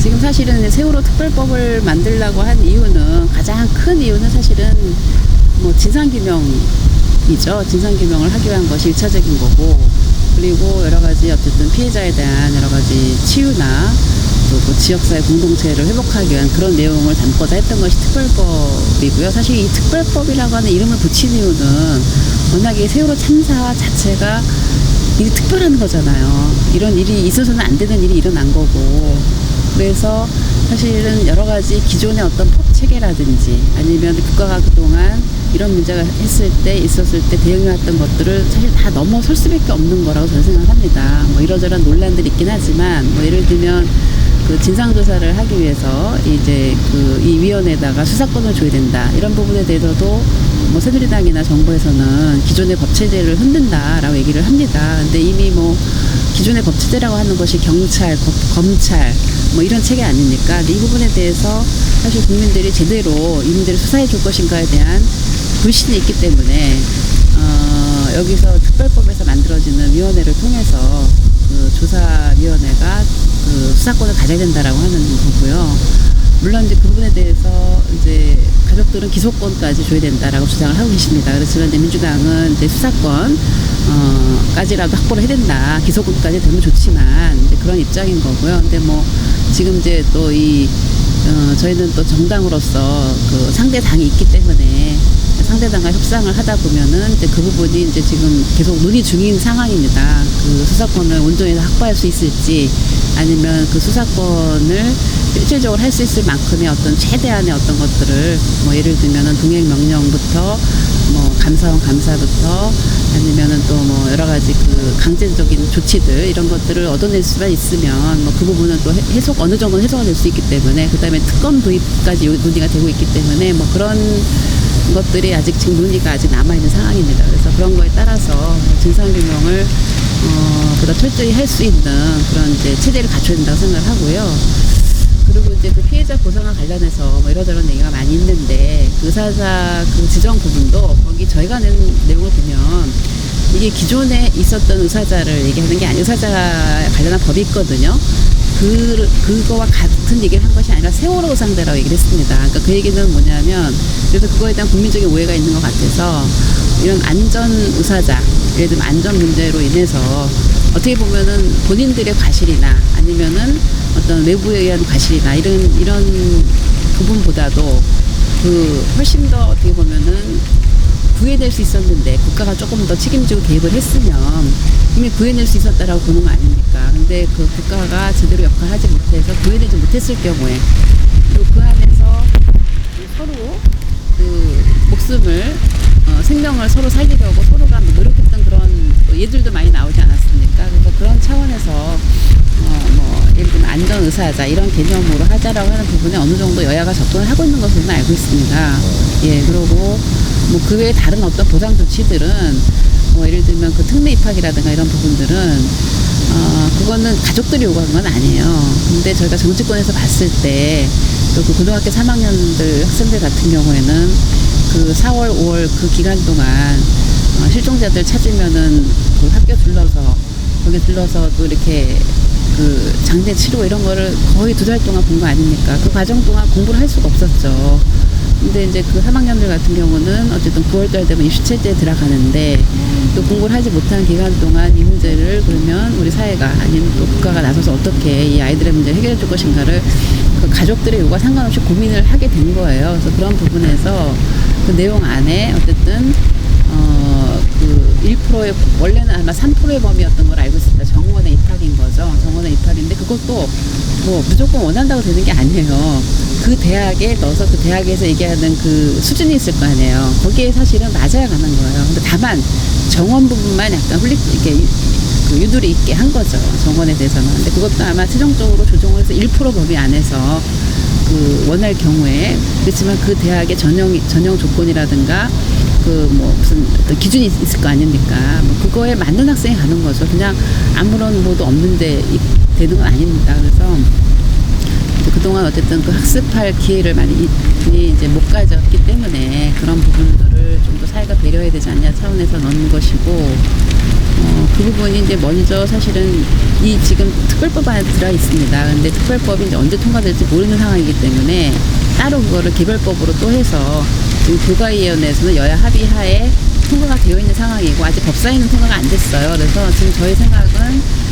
사실은 세월호 특별법을 만들려고 한 이유는 가장 큰 이유는 사실은 뭐 진상규명이죠. 진상규명을 하기 위한 것이 일차적인 거고 그리고 여러 가지 어쨌든 피해자에 대한 여러 가지 치유나 또그 지역사회 공동체를 회복하기 위한 그런 내용을 담고자 했던 것이 특별법이고요. 사실 이 특별법이라고 하는 이름을 붙인 이유는 워낙에 세월호 참사 자체가 일이 특별한 거잖아요. 이런 일이 있어서는 안 되는 일이 일어난 거고. 그래서 사실은 여러 가지 기존의 어떤 법 체계라든지 아니면 국가가 그동안 이런 문제가 했을 때 있었을 때 대응해왔던 것들을 사실 다 넘어설 수밖에 없는 거라고 저는 생각합니다. 뭐 이러저런 논란들이 있긴 하지만 뭐 예를 들면 그 진상 조사를 하기 위해서 이제 그 이 위원회에다가 수사권을 줘야 된다 이런 부분에 대해서도 뭐 새누리당이나 정부에서는 기존의 법 체제를 흔든다라고 얘기를 합니다. 근데 이미 뭐 기존의 법 체제라고 하는 것이 경찰, 거- 검찰 뭐 이런 체계 아닙니까? 이 부분에 대해서 사실 국민들이 제대로 이 문제를 수사해 줄 것인가에 대한 불신이 있기 때문에 어, 여기서 특별법에서 만들어지는 위원회를 통해서 그 조사위원회가 그 수사권을 가져야 된다라고 하는 거고요. 물론 이제 그 부분에 대해서 이제 가족들은 기소권까지 줘야 된다라고 주장을 하고 계십니다. 그렇지만 이제 민주당은 이제 수사권 어 까지라도 확보를 해야 된다. 기소권까지 되면 좋지만 이제 그런 입장인 거고요. 근데 뭐 지금 이제 또 이 어, 저희는 또 정당으로서 그 상대 당이 있기 때문에 상대당과 협상을 하다 보면은 이제 그 부분이 이제 지금 계속 논의 중인 상황입니다. 그 수사권을 온전히 확보할 수 있을지 아니면 그 수사권을 실질적으로 할 수 있을 만큼의 어떤 최대한의 어떤 것들을 뭐 예를 들면은 동행 명령부터 뭐 감사원 감사부터 아니면은 또 뭐 여러 가지 그 강제적인 조치들 이런 것들을 얻어낼 수만 있으면 뭐 그 부분은 또 해- 해석 어느 정도는 해소가 될 수 있기 때문에 그다음에 특검 도입까지 요- 논의가 되고 있기 때문에 뭐 그런 것들이 아직 지금 논의가 아직 남아 있는 상황입니다. 그래서 그런 거에 따라서 진상규명을 어, 보다 철저히 할 수 있는 그런 이제 체제를 갖춰야 된다고 생각을 하고요. 그리고 이제 그 피해자 보상과 관련해서 뭐 이러저런 얘기가 많이 있는데 그 의사자 그 지정 부분도 거기 저희가 낸 내용을 보면 이게 기존에 있었던 의사자를 얘기하는 게 아니고 의사자 관련한 법이 있거든요. 그, 그거와 같은 얘기를 한 것이 아니라 세월호 의상대라고 얘기를 했습니다. 그러니까 그 얘기는 뭐냐면 그래서 그거에 대한 국민적인 오해가 있는 것 같아서 이런 안전 의사자, 예를 들면 안전 문제로 인해서 어떻게 보면은 본인들의 과실이나 아니면은 어떤 외부에 의한 과실이나 이런 이런 부분보다도 그 훨씬 더 어떻게 보면은 구해낼 수 있었는데 국가가 조금 더 책임지고 개입을 했으면 이미 구해낼 수 있었다라고 보는 거 아닙니까? 근데 그 국가가 제대로 역할을 하지 못해서 구해내지 못했을 경우에 그리고 그 안에서 서로 그 목숨을 어, 생명을 서로 살리려고 서로가 뭐 노력했던 그런 또 예들도 많이 나오지 않았습니까? 그래서 그런 차원에서 어, 뭐 예를 들면 안전 의사자 이런 개념으로 하자라고 하는 부분에 어느 정도 여야가 접근을 하고 있는 것으로 는 알고 있습니다. 예, 그리고 뭐 그 외에 다른 어떤 보상 조치들은 뭐 예를 들면 그 특례 입학이라든가 이런 부분들은 어, 그거는 가족들이 요구한 건 아니에요. 근데 저희가 정치권에서 봤을 때, 또 그 고등학교 3학년들 학생들 같은 경우에는 그 4월, 5월 그 기간 동안 어, 실종자들 찾으면은 그 학교 둘러서, 거기 둘러서 또 이렇게 그 장례 치료 이런 거를 거의 두 달 동안 본 거 아닙니까? 그 과정 동안 공부를 할 수가 없었죠. 근데 이제 그 3학년들 같은 경우는 어쨌든 9월달 되면 입시체제에 들어가는데 또 공부를 하지 못한 기간 동안 이 문제를 그러면 우리 사회가 아니면 또 국가가 나서서 어떻게 이 아이들의 문제를 해결해 줄 것인가를 그 가족들의 요구와 상관없이 고민을 하게 된 거예요. 그래서 그런 부분에서 그 내용 안에 어쨌든 어, 그 1%의, 원래는 아마 3%의 범위였던 걸 알고 있습니다. 정원의 입학인 거죠. 정원의 입학인데 그것도 뭐 무조건 원한다고 되는 게 아니에요. 그 대학에 넣어서 그 대학에서 얘기하는 그 수준이 있을 거 아니에요. 거기에 사실은 맞아야 가는 거예요. 근데 다만 정원 부분만 약간 훌리, 이렇게 그 유도리 있게 한 거죠. 정원에 대해서는. 근데 그것도 아마 최종적으로 조정을 해서 1% 범위 안에서 그 원할 경우에 그렇지만 그 대학의 전형 전형 조건이라든가 그뭐 무슨 어떤 기준이 있- 있을 거 아닙니까? 뭐 그거에 맞는 학생이 가는 거죠. 그냥 아무런 뭐도 없는데 이- 되는 건 아닙니다. 그래서 그동안 어쨌든 그 학습할 기회를 많이 이- 이제 못 가졌기 때문에 그런 부분들을 좀 더 사회가 배려해야 되지 않냐 차원에서 넣는 것이고 어, 그 부분이 이제 먼저 사실은 이 지금 특별법 안에 들어 있습니다. 근데 특별법이 이제 언제 통과될지 모르는 상황이기 때문에 따로 그거를 개별법으로 또 해서 지금 교가위원회에서는 여야 합의하에 통과가 되어 있는 상황이고 아직 법사위는 통과가 안 됐어요. 그래서 지금 저희 생각은 특-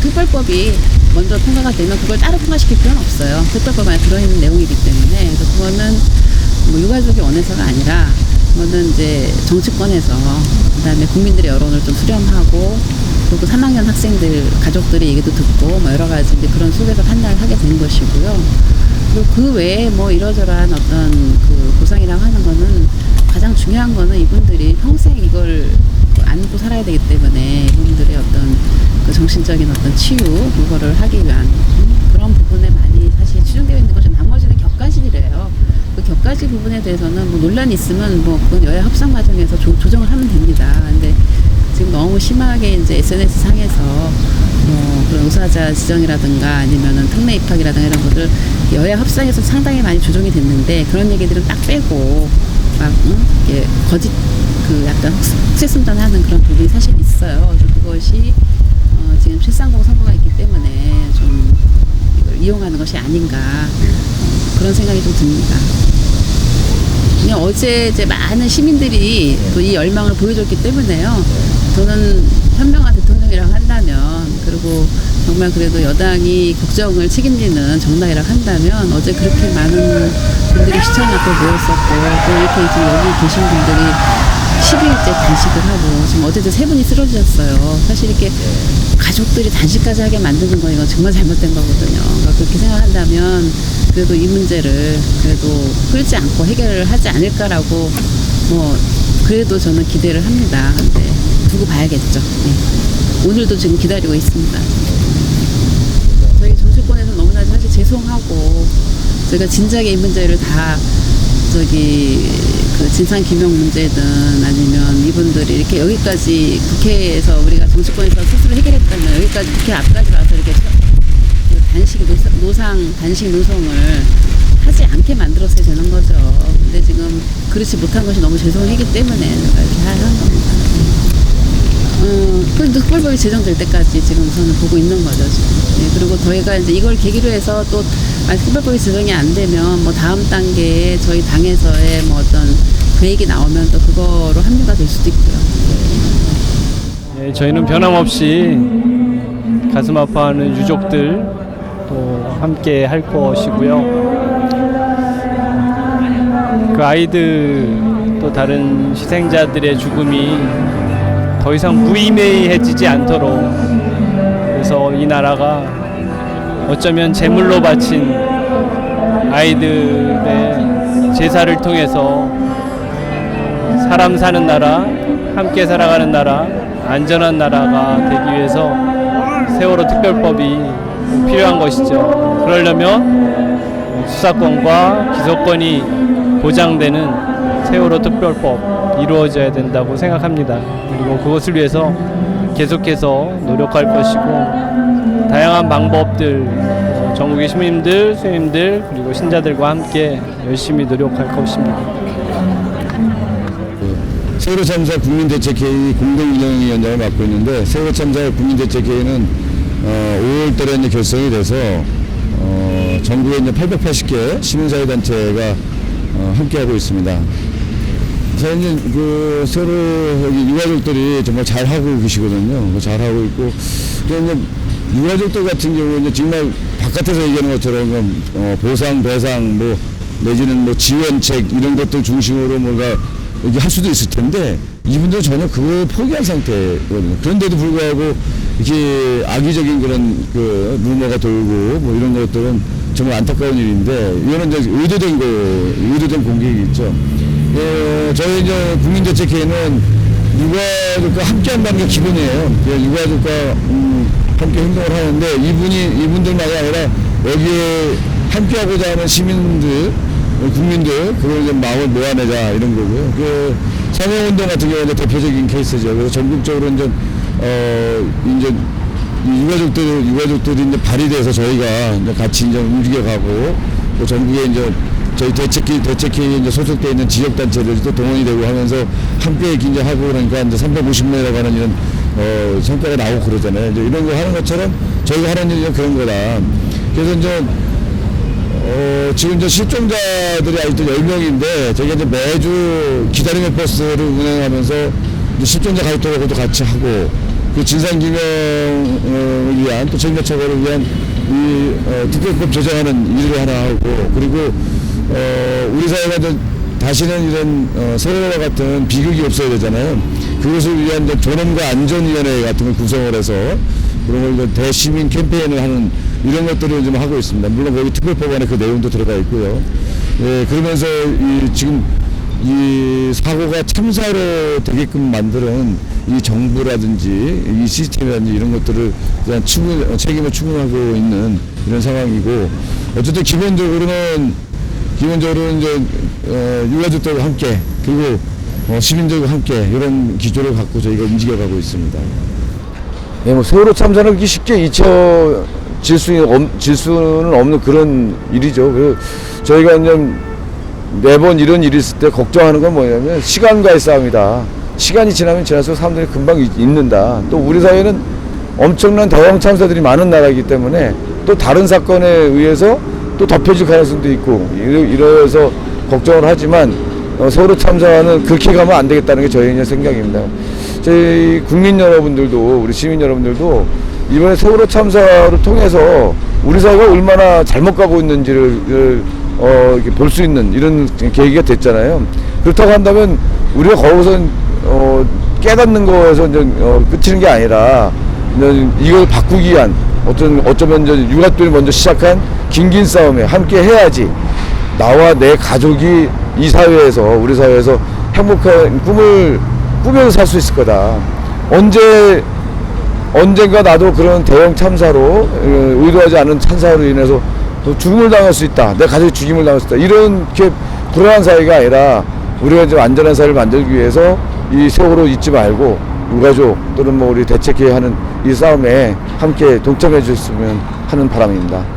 특별법이 먼저 통과가 되면 그걸 따로 통과시킬 필요는 없어요. 특별법 안에 들어있는 내용이기 때문에 그래서 그거는 뭐 유가족이 원해서가 아니라 그거는 이제 정치권에서 그다음에 국민들의 여론을 좀 수렴하고 그리고 3학년 학생들 가족들의 얘기도 듣고 뭐 여러 가지 이제 그런 속에서 판단을 하게 된 것이고요. 그리고 그 외에 뭐 이러저러한 어떤 그 보상이라고 하는 거는 가장 중요한 거는 이분들이 평생 이걸 그 안고 살아야 되기 때문에 이분들의 어떤 그 정신적인 어떤 치유 그거를 하기 위한 음, 그런 부분에 많이 사실 치중되어 있는 것이 나머지는 격가질이래요. 그 격가질 부분에 대해서는 뭐 논란이 있으면 뭐 그건 여야 협상 과정에서 조, 조정을 하면 됩니다. 근데 지금 너무 심하게 이제 SNS 상에서 뭐 그런 우사자 지정이라든가 아니면은 특례 입학이라든가 이런 것들 여야 협상에서 상당히 많이 조정이 됐는데 그런 얘기들은 딱 빼고 막 응? 이게 거짓 그 약간 흑색순전하는 그런 부분이 사실 있어요. 그래서 그것이 어, 지금 730 선거가 있기 때문에 좀 이걸 이용하는 것이 아닌가 어, 그런 생각이 좀 듭니다. 그냥 어제 이제 많은 시민들이 또 이 열망을 보여줬기 때문에요. 저는 현명한 대통령이라고 한다면 그리고 정말 그래도 여당이 국정을 책임지는 정당이라고 한다면 어제 그렇게 많은 분들이 시청 앞에 모였었고 또 이렇게 지금 여기 계신 분들이 12일째 단식을 하고 지금 어제도 세 분이 쓰러지셨어요. 사실 이렇게 가족들이 단식까지 하게 만드는 건 이건 정말 잘못된 거거든요. 그러니까 그렇게 생각한다면 그래도 이 문제를 그래도 끌지 않고 해결을 하지 않을까라고 뭐 그래도 저는 기대를 합니다. 근데 두고 봐야겠죠. 네. 오늘도 지금 기다리고 있습니다. 저희 정치권에서 너무나 사실 죄송하고 저희가 진작에 이 문제를 다 저기 그 진상 규명 문제든 아니면 이분들이 이렇게 여기까지 국회에서 우리가 정치권에서 스스로 해결했다면 여기까지 국회 앞까지 와서 이렇게 그 단식 노상, 단식 노성을 하지 않게 만들었어야 되는 거죠. 근데 지금 그렇지 못한 것이 너무 죄송하기 때문에 제가 이렇게 하는 겁니다. 음, 그 특별법이 제정될 때까지 지금 저는 보고 있는 거죠, 지금. 네, 그리고 저희가 이제 이걸 계기로 해서 또, 만약 특별법이 제정이 안 되면 뭐 다음 단계에 저희 당에서의 뭐 어떤 계획이 나오면 또 그거로 합류가 될 수도 있고요. 예, 저희는 변함없이 가슴 아파하는 유족들 또 함께 할 것이고요. 그 아이들 또 다른 희생자들의 죽음이 더 이상 무의미해지지 않도록 그래서 이 나라가 어쩌면 제물로 바친 아이들의 제사를 통해서 사람 사는 나라, 함께 살아가는 나라, 안전한 나라가 되기 위해서 세월호 특별법이 필요한 것이죠. 그러려면 수사권과 기소권이 보장되는 세월호 특별법 이루어져야 된다고 생각합니다. 그리고 그것을 위해서 계속해서 노력할 것이고 다양한 방법들 어, 전국의 시민들, 수님들 그리고 신자들과 함께 열심히 노력할 것입니다. 세월호 참사 국민대책회의 공동운영위 원장을 맡고 있는데 세월호 참사 국민대책회의는 어, 5월 달에 이제 결성이 돼서 어, 전국에 이제 880개 시민사회단체가 어, 함께하고 있습니다. 저희 이제 그 세월호 여기 유가족들이 정말 잘 하고 계시거든요. 그 잘하고 있고 또 이제 유가족들 같은 경우는 정말 바깥에서 얘기하는 것처럼 좀, 어, 보상 배상 뭐 내지는 뭐 지원책 이런 것들 중심으로 뭔가 이게 할 수도 있을 텐데 이분들은 전혀 그걸 포기한 상태거든요. 그런데도 불구하고 이렇게 악의적인 그런 그 루머가 돌고 뭐 이런 것들은 정말 안타까운 일인데 이거는 이제 의도된 거, 의도된 공격이겠죠. 예, 저희 이제 국민대책회의는 유가족과 함께 한다는 게 기본이에요. 예, 유가족과 음, 함께 행동을 하는데 이분이 이분들만이 아니라 여기에 함께하고자 하는 시민들 국민들 그걸 이제 마음을 모아내자 이런 거고요. 그 서명운동 같은 경우는 대표적인 케이스죠. 그래서 전국적으로 이제 어 이제 이 유가족들 유가족들이 이제 발휘돼서 저희가 이제 같이 이제 움직여가고 또 전국에 이제 저희 대책회 대책회에 이제 소속돼 있는 지역 단체들도 동원이 되고 하면서 함께 이제 하고 그러니까 이제 350명이라고 하는 이런 어, 성과가 나오고 그러잖아요. 이제 이런 거 하는 것처럼 저희가 하는 일이 그런 거다. 그래서 이제 어, 지금 이제 실종자들이 아직도 10명인데 저희가 이제 매주 기다림의 버스를 운행하면서 실종자 가족들하고도 같이 하고 그 진상규명을 위한 또 책임자 처벌을 위한 이 어, 특별법 제정하는 일을 하나 하고 그리고 어, 우리 사회가 다시는 이런 어, 세월호 같은 비극이 없어야 되잖아요. 그것을 위한 존엄과 안전위원회 같은 걸 구성을 해서 그런 걸 대시민 캠페인을 하는 이런 것들을 좀 하고 있습니다. 물론 거기 특별법안에 그 내용도 들어가 있고요. 예, 그러면서 이 지금 이 사고가 참사로 되게끔 만드는 이 정부라든지 이 시스템이라든지 이런 것들을 그냥 추구, 책임을 추구하고 있는 이런 상황이고 어쨌든 기본적으로는 기본적으로는 이제 어, 유가족들과 함께 그리고 어, 시민들과 함께 이런 기조를 갖고 저희가 움직여가고 있습니다. 예, 뭐 세월호 참사는 그렇게 쉽게 잊혀질 수, 없, 질 수는 없는 그런 일이죠. 그리고 저희가 이제 매번 이런 일이 있을 때 걱정하는 건 뭐냐면 시간과의 싸움이다. 시간이 지나면 지날수록 사람들이 금방 잊- 잊는다. 또 우리 사회는 엄청난 대형 참사들이 많은 나라이기 때문에 또 다른 사건에 의해서 또 덮여질 가능성도 있고 이러해서 걱정을 하지만 어, 세월호 참사는 그렇게 가면 안 되겠다는 게 저희의 생각입니다. 저희 국민 여러분들도 우리 시민 여러분들도 이번에 세월호 참사를 통해서 우리 사회가 얼마나 잘못 가고 있는지를 어, 볼 수 있는 이런 계기가 됐잖아요. 그렇다고 한다면 우리가 거기서 어, 깨닫는 거에서 이제 어, 끝이는 게 아니라 이걸 바꾸기 위한 어떤 어쩌면 이제 유가족들이 먼저 시작한 긴긴 싸움에 함께 해야지 나와 내 가족이 이 사회에서 우리 사회에서 행복한 꿈을 꾸면서 살 수 있을 거다. 언제 언젠가 나도 그런 대형 참사로 어, 의도하지 않은 참사로 인해서 또 죽음을 당할 수 있다. 내 가족이 죽임을 당할 수 있다. 이렇게 불안한 사회가 아니라 우리가 좀 안전한 사회를 만들기 위해서 이 세월호 잊지 말고 유가족 또는 뭐 우리 대책회의 하는 이 싸움에 함께 동참해 주셨으면 하는 바람입니다.